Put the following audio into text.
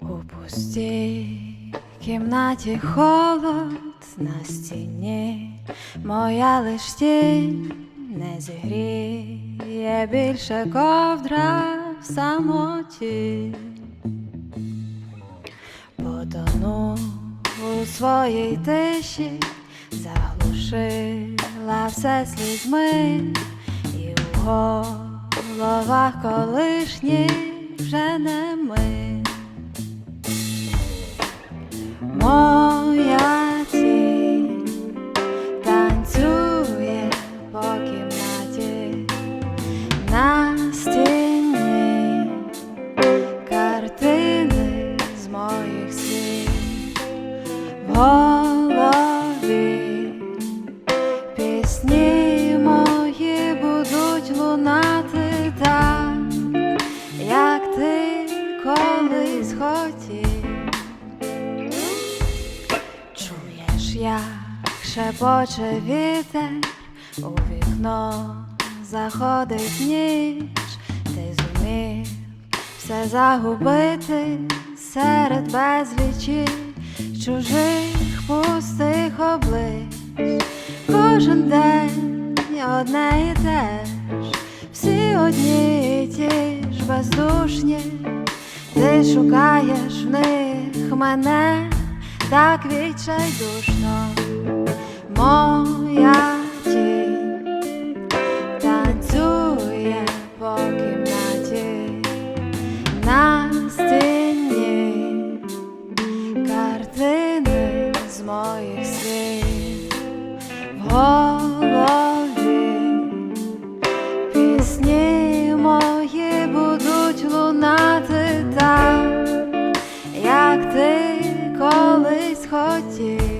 У пустій кімнаті холод на стіні, моя лиш тінь не зігріє більше ковдра в самоті, потону у своїй тиші, заглушила все слізьми і угод головах колишніх вже не ми. Моя тінь танцює по кімнаті на стіні картини з моїх слів в голові пісні як шепоче вітер, у вікно заходить ніч, ти зумів все загубити серед безлічі чужих пустих облич. Кожен день одне і те ж, всі одні і ті ж бездушні. Ти шукаєш в них мене tak věčaj dušno. Хотів.